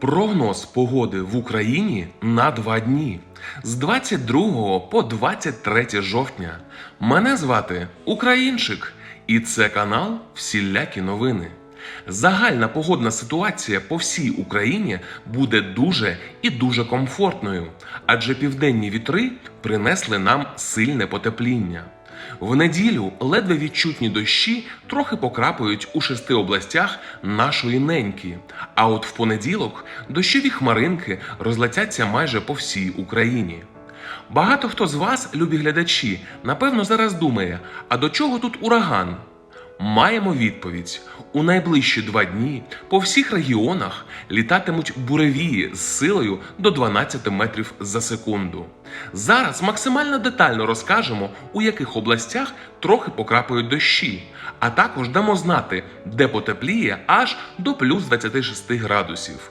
Прогноз погоди в Україні на два дні з 22 по 23 жовтня. Мене звати Українчик, і це канал Всілякі новини. Загальна погодна ситуація по всій Україні буде дуже і дуже комфортною, адже південні вітри принесли нам сильне потепління. В неділю ледве відчутні дощі трохи покрапають у шести областях нашої неньки. А от в понеділок дощові хмаринки розлетяться майже по всій Україні. Багато хто з вас, любі глядачі, напевно зараз думає: а до чого тут ураган? Маємо відповідь: у найближчі два дні по всіх регіонах літатимуть буревії з силою до 12 метрів за секунду. Зараз максимально детально розкажемо, у яких областях трохи покрапають дощі, а також дамо знати, де потепліє аж до плюс 26 градусів.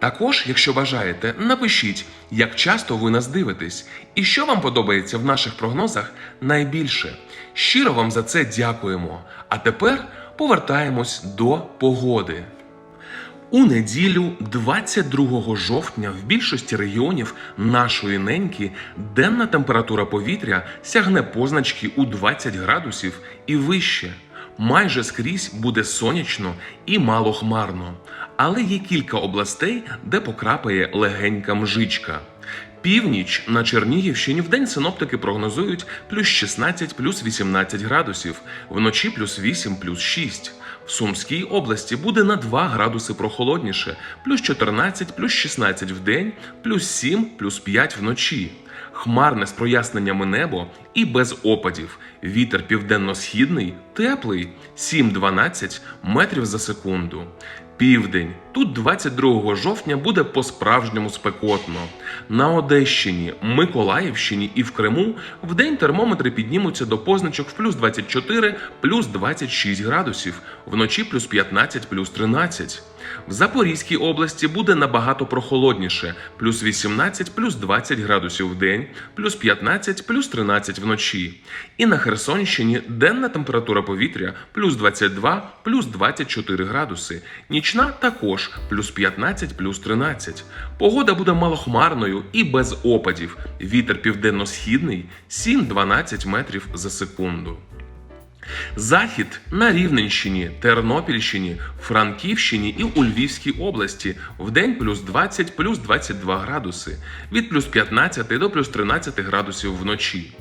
Також, якщо бажаєте, напишіть, як часто ви нас дивитесь і що вам подобається в наших прогнозах найбільше. Щиро вам за це дякуємо. А тепер повертаємось до погоди. У неділю, 22 жовтня, в більшості регіонів нашої неньки денна температура повітря сягне позначки у 20 градусів і вище. Майже скрізь буде сонячно і малохмарно, але є кілька областей, де покрапає легенька мжичка. Північ на Чернігівщині вдень синоптики прогнозують плюс 16, плюс 18 градусів, вночі плюс 8, плюс 6. В Сумській області буде на 2 градуси прохолодніше, плюс 14, плюс 16 в день, плюс 7, плюс 5 вночі. Хмарне з проясненнями небо і без опадів. Вітер південно-східний, теплий 7-12 метрів за секунду. Південь. Тут 22 жовтня буде по-справжньому спекотно. На Одещині, Миколаївщині і в Криму вдень термометри піднімуться до позначок в плюс 24, плюс 26 градусів, вночі плюс 15, плюс 13. В Запорізькій області буде набагато прохолодніше, плюс 18, плюс 20 градусів в день, плюс 15, плюс 13 вночі. І на Херсонщині денна температура повітря плюс 22, плюс 24 градуси. Нічна також плюс 15, плюс 13. Погода буде малохмарною і без опадів. Вітер південно-східний 7-12 метрів за секунду. Захід на Рівненщині, Тернопільщині, Франківщині і у Львівській області в день плюс 20, плюс 22 градуси, від плюс 15 до плюс 13 градусів вночі.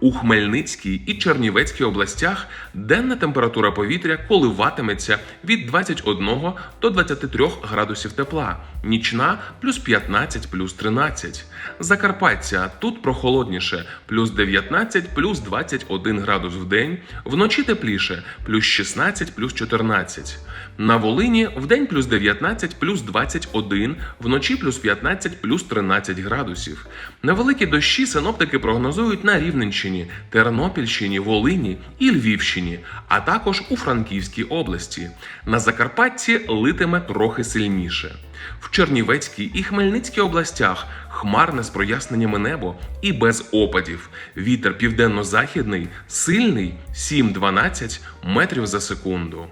У Хмельницькій і Чернівецькій областях денна температура повітря коливатиметься від 21 до 23 градусів тепла, нічна плюс 15 плюс 13. Закарпаття тут прохолодніше плюс 19 плюс 21 градус в день, вночі тепліше плюс 16 плюс 14. На Волині вдень плюс 19 плюс 21, вночі плюс 15 плюс 13 градусів. Невеликі дощі синоптики прогнозують на Рівненщині, Тернопільщині, Волині і Львівщині, а також у Франківській області. На Закарпатті литиме трохи сильніше. В Чернівецькій і Хмельницькій областях хмарне з проясненнями небо і без опадів. Вітер південно-західний сильний 7-12 метрів за секунду.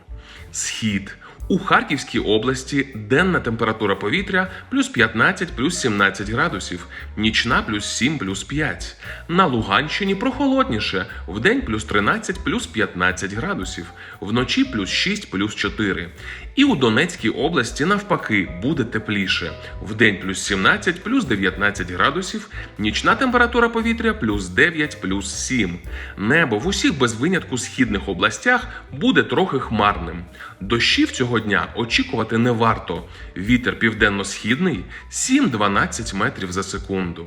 Схід. У Харківській області денна температура повітря плюс 15 плюс 17 градусів, нічна плюс 7 плюс 5. На Луганщині прохолодніше, вдень плюс 13 плюс 15 градусів, вночі плюс 6 плюс 4. І у Донецькій області навпаки буде тепліше, вдень плюс 17 плюс 19 градусів, нічна температура повітря плюс 9 плюс 7. Небо в усіх без винятку східних областях буде трохи хмарним. Дощів цього дня очікувати не варто. Вітер південно-східний 7-12 метрів за секунду.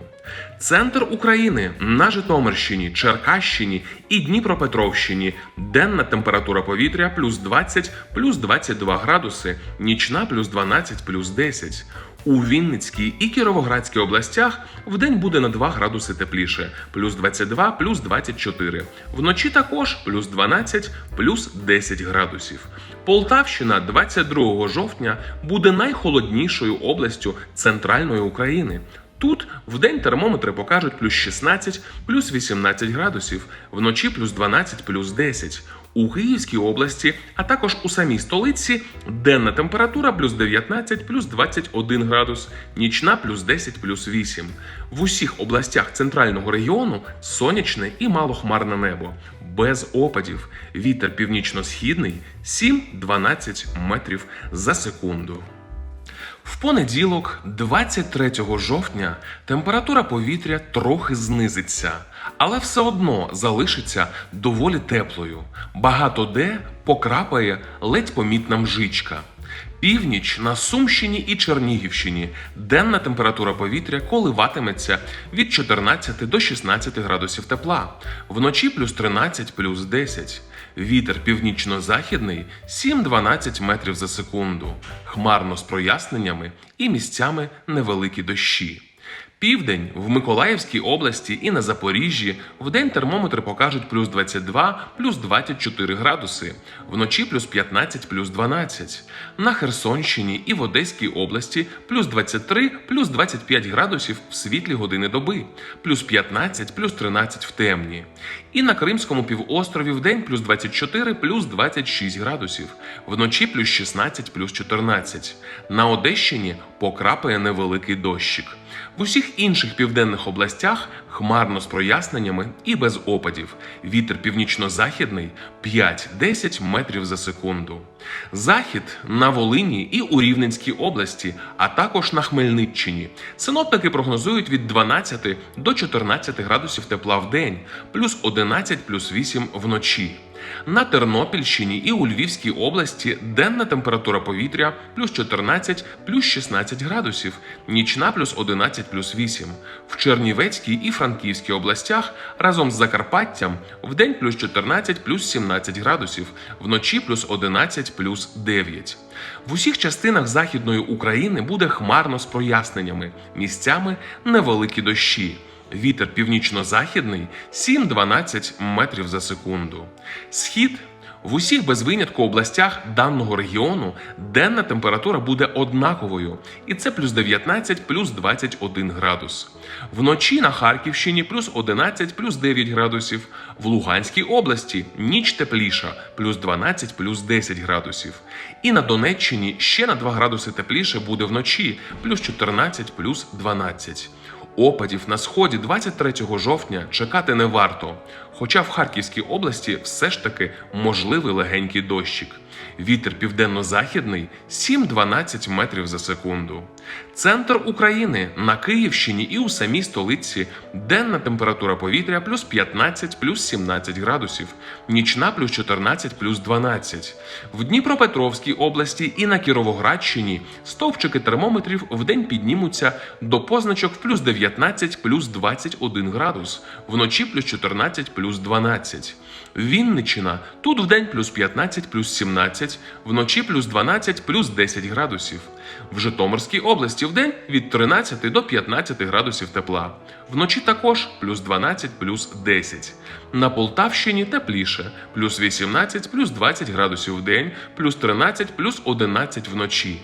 Центр України на Житомирщині, Черкащині і Дніпропетровщині. Денна температура повітря плюс 20 плюс 22 градуси, нічна плюс 12 плюс 10. У Вінницькій і Кіровоградській областях вдень буде на 2 градуси тепліше, плюс 22, плюс 24. Вночі також плюс 12, плюс 10 градусів. Полтавщина 22 жовтня буде найхолоднішою областю центральної України. Тут вдень термометри покажуть плюс 16, плюс 18 градусів, вночі плюс 12, плюс 10. У Київській області, а також у самій столиці денна температура плюс 19, плюс 21 градус, нічна плюс 10, плюс 8. В усіх областях центрального регіону сонячне і малохмарне небо, без опадів. Вітер північно-східний 7-12 метрів за секунду. В понеділок, 23 жовтня, температура повітря трохи знизиться, але все одно залишиться доволі теплою. Багато де покрапає ледь помітна мжичка. Північ на Сумщині і Чернігівщині денна температура повітря коливатиметься від 14 до 16 градусів тепла, вночі плюс 13 плюс 10. Вітер північно-західний 7-12 метрів за секунду, хмарно з проясненнями і місцями невеликі дощі. Південь в Миколаївській області і на Запоріжжі вдень термометри покажуть плюс 22, плюс 24 градуси, вночі плюс 15, плюс 12. На Херсонщині і в Одеській області плюс 23, плюс 25 градусів в світлі години доби, плюс 15, плюс 13 в темні. І на Кримському півострові вдень плюс 24, плюс 26 градусів, вночі плюс 16, плюс 14. На Одещині покрапає невеликий дощик. В усіх інших південних областях хмарно з проясненнями і без опадів. Вітер північно-західний 5-10 метрів за секунду. Захід на Волині і у Рівненській області, а також на Хмельниччині. Синоптики прогнозують від 12 до 14 градусів тепла в день, плюс 11 плюс 8 вночі. На Тернопільщині і у Львівській області денна температура повітря плюс 14 плюс 16 градусів, нічна плюс 11 плюс 8. В Чернівецькій і Франківській областях разом з Закарпаттям вдень плюс 14 плюс 17 градусів, вночі плюс 11 плюс 9. В усіх частинах Західної України буде хмарно з проясненнями, місцями невеликі дощі. Вітер північно-західний 7-12 метрів за секунду. Схід в усіх без винятку областях даного регіону денна температура буде однаковою, і це плюс 19 плюс 21 градус. Вночі на Харківщині плюс 11 плюс 9 градусів. В Луганській області ніч тепліша плюс 12 плюс 10 градусів. І на Донеччині ще на 2 градуси тепліше буде вночі плюс 14 плюс 12. Опадів на сході 23 жовтня чекати не варто. Хоча в Харківській області все ж таки можливий легенький дощик. Вітер південно-західний 7-12 метрів за секунду. Центр України на Київщині і у самій столиці денна температура повітря плюс 15 плюс 17 градусів, нічна плюс 14 плюс 12. В Дніпропетровській області і на Кіровоградщині стовпчики термометрів вдень піднімуться до позначок в плюс 19 плюс 21 градус, вночі плюс 14 плюс 12. Вінничина тут вдень плюс 15 плюс 17, вночі плюс 12 плюс 10 градусів. В Житомирській області вдень від 13 до 15 градусів тепла. Вночі також плюс 12 плюс 10. На Полтавщині тепліше плюс 18 плюс 20 градусів в день, плюс 13 плюс 11 вночі.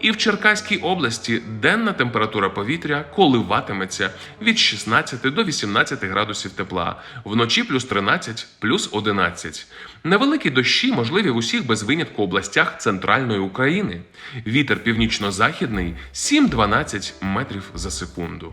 І в Черкаській області денна температура повітря коливатиметься від 16 до 18 градусів тепла, вночі плюс 13 плюс 11. Невеликі дощі можливі в усіх без винятку областях центральної України. Вітер північно-західний 7-12 метрів за секунду.